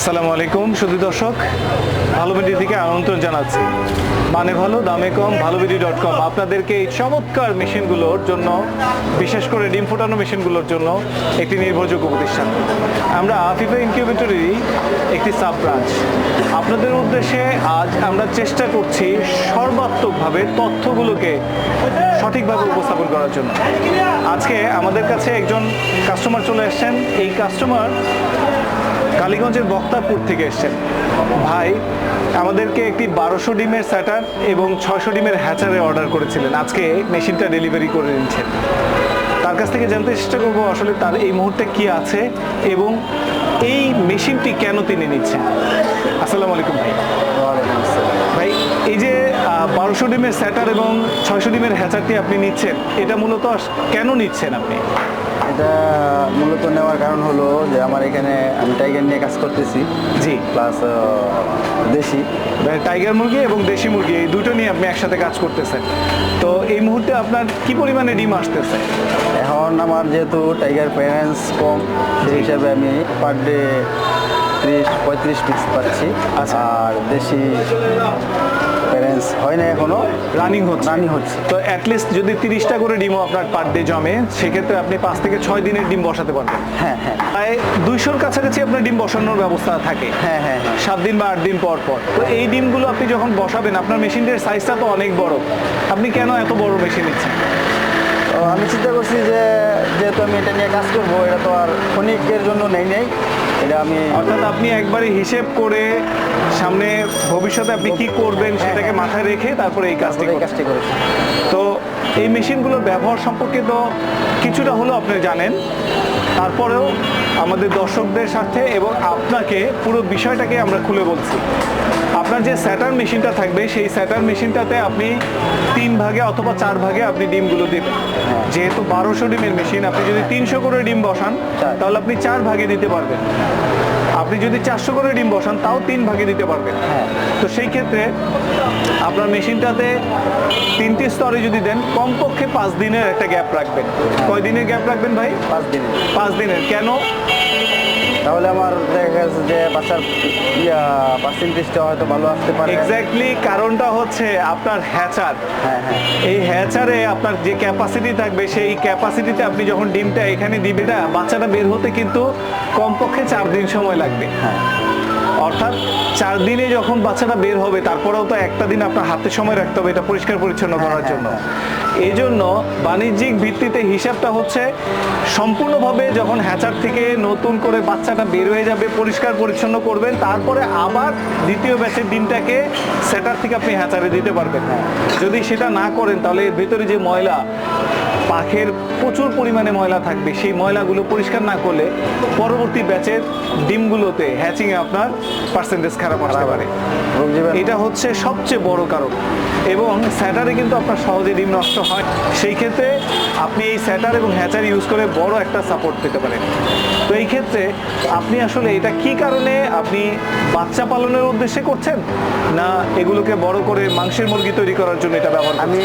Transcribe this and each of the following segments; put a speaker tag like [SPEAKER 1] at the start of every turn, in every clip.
[SPEAKER 1] আসসালামু আলাইকুম, সুধী দর্শক। ভালো বিডি থেকে আমন্ত্রণ জানাচ্ছি। মানে ভালো, দামে কম, ভালো বিডি ডট কম আপনাদেরকে এই চমৎকার মেশিনগুলোর জন্য, বিশেষ করে ডিম ফোটানো মেশিনগুলোর জন্য একটি নির্ভরযোগ্য প্রতিষ্ঠান। আমরা আফিফা ইনকিউবেটরেরই একটি সাব ব্রাঞ্চ আপনাদের উদ্দেশ্যে আজ আমরা চেষ্টা করছি সর্বাত্মকভাবে তথ্যগুলোকে সঠিকভাবে উপস্থাপন করার জন্য। আজকে আমাদের কাছে একজন কাস্টমার চলে এসেছেন। এই কাস্টমার কালীগঞ্জের বক্তারপুর থেকে এসেছেন। ভাই আমাদেরকে একটি বারোশো ডিমের স্যাটার এবং ছয়শো ডিমের হ্যাচারে অর্ডার করেছিলেন। আজকে মেশিনটা ডেলিভারি করে নিচ্ছেন। তার কাছ থেকে জানতে চেষ্টা করব আসলে তার এই মুহূর্তে কি আছে এবং এই মেশিনটি কেন তিনি নিচ্ছেন। আসসালামু আলাইকুম ভাই। ভাই এই যে বারোশো ডিমের স্যাটার এবং ছয়শো ডিমের হ্যাচারটি আপনি নিচ্ছেন এটা মূলত কেন নিচ্ছেন আপনি?
[SPEAKER 2] এটা মূলত নেওয়ার কারণ হলো যে আমার এখানে আমি টাইগার নিয়ে কাজ করতেছি।
[SPEAKER 1] জি।
[SPEAKER 2] প্লাস দেশি।
[SPEAKER 1] টাইগার মুরগি এবং দেশি মুরগি এই দুটো নিয়ে আপনি একসাথে কাজ করতেছেন। তো এই মুহূর্তে আপনার কি পরিমাণে ডিম আসতেছে?
[SPEAKER 2] এখন আমার যেহেতু টাইগার প্যারেন্টস কম সেই হিসাবে আমি পার ডে ত্রিশ পঁয়ত্রিশ পিস পাচ্ছি।
[SPEAKER 1] আচ্ছা।
[SPEAKER 2] আর দেশি প্যারেন্টস হয় না এখনও।
[SPEAKER 1] রানিং হচ্ছে।
[SPEAKER 2] রানি হচ্ছে।
[SPEAKER 1] তো অ্যাটলিস্ট যদি তিরিশটা করে ডিমও আপনার পার ডে জমে সেক্ষেত্রে আপনি পাঁচ থেকে ছয় দিনের ডিম বসাতে পারবেন।
[SPEAKER 2] হ্যাঁ হ্যাঁ।
[SPEAKER 1] প্রায় দুইশোর কাছাকাছি আপনার ডিম বসানোর ব্যবস্থা থাকে।
[SPEAKER 2] হ্যাঁ হ্যাঁ হ্যাঁ।
[SPEAKER 1] সাত দিন বা আট দিন পর পর। তো এই ডিমগুলো আপনি যখন বসাবেন আপনার মেশিনের সাইজটা তো অনেক বড়। আপনি কেন এত বড় মেশিন নিচ্ছেন?
[SPEAKER 2] তো আমি চিন্তা করছি যে যেহেতু আমি এটা নিয়ে কাজ করব এটা তো আর ক্ষণিকের জন্য নেই নেই। এটা আমি
[SPEAKER 1] অর্থাৎ আপনি একবারে হিসেব করে সামনে ভবিষ্যতে আপনি কি করবেন সেটাকে মাথায় রেখে তারপরে এই কাজটি
[SPEAKER 2] এই কাজটি করেছি।
[SPEAKER 1] তো এই মেশিনগুলোর ব্যবহার সম্পর্কে তো কিছুটা হলেও আপনি জানেন। তারপরেও আমাদের দর্শকদের সাথে এবং আপনাকে পুরো বিষয়টাকে আমরা খুলে বলছি। আপনার যে স্যাটার মেশিনটা থাকবে সেই স্যাটার মেশিনটাতে আপনি তিন ভাগে অথবা চার ভাগে আপনি ডিমগুলো দেবেন। যেহেতু বারোশো ডিমের মেশিন আপনি যদি তিনশো করে ডিম বসান। তাহলে আপনি চার ভাগে দিতে পারবেন। আপনি যদি চারশো করে ডিম বসান তাও তিন ভাগে দিতে পারবেন।
[SPEAKER 2] হ্যাঁ।
[SPEAKER 1] তো সেই ক্ষেত্রে আপনার মেশিনটাতে তিনটি স্তরে যদি দেন কমপক্ষে পাঁচ দিনের একটা গ্যাপ রাখবেন। কয় দিনের গ্যাপ রাখবেন ভাই?
[SPEAKER 2] পাঁচ দিনের।
[SPEAKER 1] পাঁচ দিনের। কেন?
[SPEAKER 2] তাহলে আমার দেখা গেছে যে বাচ্চার ইয়া পার্সেন্টেজটা হয়তো ভালো আসতে পারে।
[SPEAKER 1] এক্স্যাক্টলি কারণটা হচ্ছে আপনার হ্যাচার
[SPEAKER 2] হ্যাঁ হ্যাঁ।
[SPEAKER 1] এই হ্যাচারে আপনার যে ক্যাপাসিটি থাকবে সেই ক্যাপাসিটিতে আপনি যখন ডিমটা এখানে দিবে না বাচ্চাটা বের হতে কিন্তু কমপক্ষে চার দিন সময় লাগবে।
[SPEAKER 2] হ্যাঁ।
[SPEAKER 1] অর্থাৎ চার দিনে যখন বাচ্চাটা বের হবে তারপরেও তো একটা দিন আপনার হাতে সময় রাখতে হবে এটা পরিষ্কার পরিচ্ছন্ন করার
[SPEAKER 2] হ্যাঁ,
[SPEAKER 1] জন্য। এই জন্য বাণিজ্যিক ভিত্তিতে হিসাবটা হচ্ছে সম্পূর্ণভাবে যখন হ্যাচার থেকে নতুন করে বাচ্চাটা বের হয়ে যাবে পরিষ্কার পরিচ্ছন্ন করবেন তারপরে আবার দ্বিতীয় ব্যাচের দিনটাকে সেটার থেকে আপনি হ্যাচারে দিতে পারবেন। যদি সেটা না করেন তাহলে এর ভেতরে যে ময়লা পাখের প্রচুর পরিমাণে ময়লা থাকবে। সেই ময়লাগুলো পরিষ্কার না করলে পরবর্তী ব্যাচের ডিমগুলোতে হ্যাচিংয়ে আপনার পার্সেন্টেজ খারাপ আসতে পারে। এটা হচ্ছে সবচেয়ে বড় কারণ। এবং স্যাটারে কিন্তু আপনার সহজে ডিম নষ্ট হয়। সেই ক্ষেত্রে আপনি এই স্যাটার এবং হ্যাচার ইউজ করে বড় একটা সাপোর্ট পেতে পারেন। তো এই ক্ষেত্রে আপনি আসলে এটা কি কারণে আপনি বাচ্চা পালনের উদ্দেশ্যে করছেন? না এগুলোকে বড় করে মাংসের মুরগি তৈরি করার জন্য এটা ব্যবহার
[SPEAKER 2] আমি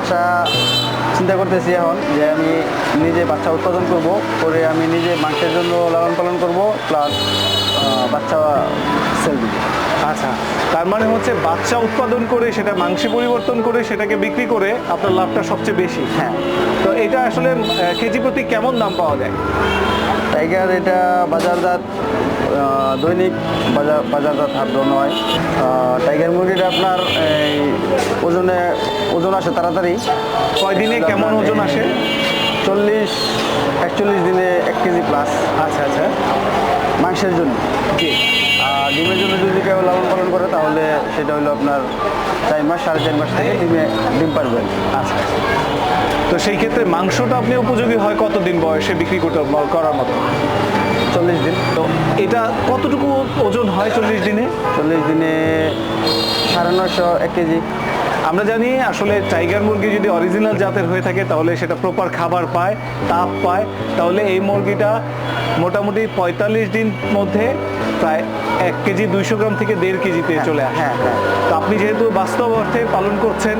[SPEAKER 2] আশা চিন্তা করতেছি এখন যে আমি নিজে বাচ্চা উৎপাদন করব করে আমি নিজে মাংসের জন্য লালন পালন করব প্লাস বাচ্চা সেল দিব।
[SPEAKER 1] আচ্ছা তার মানে হচ্ছে বাচ্চা উৎপাদন করে সেটা মাংসে পরিবর্তন করে সেটাকে বিক্রি করে আপনার লাভটা সবচেয়ে বেশি।
[SPEAKER 2] হ্যাঁ।
[SPEAKER 1] তো এটা আসলে কেজি প্রতি কেমন দাম পাওয়া যায়?
[SPEAKER 2] টাইগার এটা বাজারজাত আহ, দৈনিক বাজার বাজারজাত হাট নয়। টাইগার মুরগিটা আপনার এই ওজনে ওজন আসে তাড়াতাড়ি।
[SPEAKER 1] কয়দিনে কেমন ওজন আসে?
[SPEAKER 2] চল্লিশ একচল্লিশ দিনে এক কেজি প্লাস
[SPEAKER 1] আচ্ছা আচ্ছা।
[SPEAKER 2] মাংসের জন্য।
[SPEAKER 1] জি।
[SPEAKER 2] আর ডিমের জন্য যদি কেউ লালন পালন করে তাহলে সেটা হলো আপনার চার মাস সাড়ে চার মাস থেকে ডিমে ডিম পারবেন
[SPEAKER 1] আচ্ছা। তো সেই ক্ষেত্রে মাংসটা আপনি উপযোগী হয় কতদিন বয়সে বিক্রি করতে করার মতো?
[SPEAKER 2] চল্লিশ দিন।
[SPEAKER 1] তো এটা কতটুকু ওজন হয় চল্লিশ দিনে?
[SPEAKER 2] চল্লিশ দিনে সাড়ে নশো এক কেজি।
[SPEAKER 1] আমরা জানি আসলে টাইগার মুরগি যদি অরিজিনাল জাতের হয়ে থাকে তাহলে সেটা প্রপার খাবার পায় তাপ পায়। তাহলে এই মুরগিটা মোটামুটি পঁয়তাল্লিশ দিন মধ্যে প্রায় এক কেজি দুইশো গ্রাম থেকে দেড় কেজিতে চলে আসে।
[SPEAKER 2] হ্যাঁ হ্যাঁ।
[SPEAKER 1] তো আপনি যেহেতু বাস্তব অর্থে পালন করছেন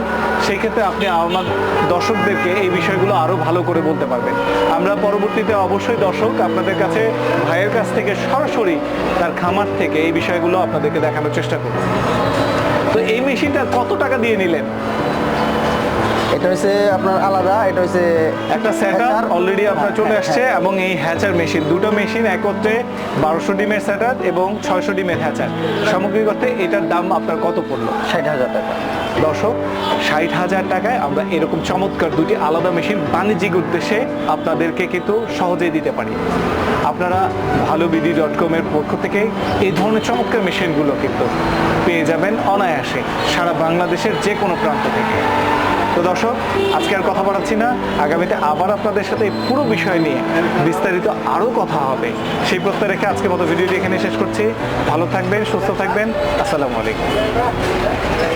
[SPEAKER 1] সেই ক্ষেত্রে আপনি আমার দর্শকদেরকে এই বিষয়গুলো আরও ভালো করে বলতে পারবেন। আমরা পরবর্তীতে অবশ্যই দর্শক আপনাদের কাছে ভাইয়ের কাছ থেকে সরাসরি তার খামার থেকে এই বিষয়গুলো আপনাদেরকে দেখানোর চেষ্টা করব। তো এই মেশিনটা কত টাকা দিয়ে নিলেন?
[SPEAKER 2] এটা হচ্ছে আপনার আলাদা এটা হচ্ছে
[SPEAKER 1] একটা সেট
[SPEAKER 2] হ্যাচার।
[SPEAKER 1] অলরেডি আপনার
[SPEAKER 2] হ্যাঁ,
[SPEAKER 1] চলে
[SPEAKER 2] হ্যাঁ,
[SPEAKER 1] আসছে
[SPEAKER 2] হ্যাঁ।
[SPEAKER 1] এবং এই হ্যাচার মেশিন দুটো মেশিন একত্রে বারোশো ডিমের সেট এবং ছয়শো ডিমের হ্যাচার সামগ্রিক অর্থে এটার দাম আপনার কত পড়ল?
[SPEAKER 2] ষাট হাজার টাকা।
[SPEAKER 1] দর্শক ষাট হাজার টাকায় আমরা এরকম চমৎকার দুটি আলাদা মেশিন বাণিজ্যিক উদ্দেশ্যে আপনাদেরকে কিন্তু সহজেই দিতে পারি। আপনারা ভালো বিডি ডট কমের পক্ষ থেকে এই ধরনের চমৎকার মেশিনগুলো কিন্তু পেয়ে যাবেন অনায়াসে সারা বাংলাদেশের যে কোনো প্রান্ত থেকে। তো দর্শক, আজকে আর কথা বাড়াচ্ছি না। আগামীতে আবার আপনাদের সাথে এই পুরো বিষয় নিয়ে বিস্তারিত আরও কথা হবে। সেই প্রত্যয় রেখে আজকের মতো ভিডিওটি এখানে শেষ করছি। ভালো থাকবেন, সুস্থ থাকবেন। আসসালামু আলাইকুম।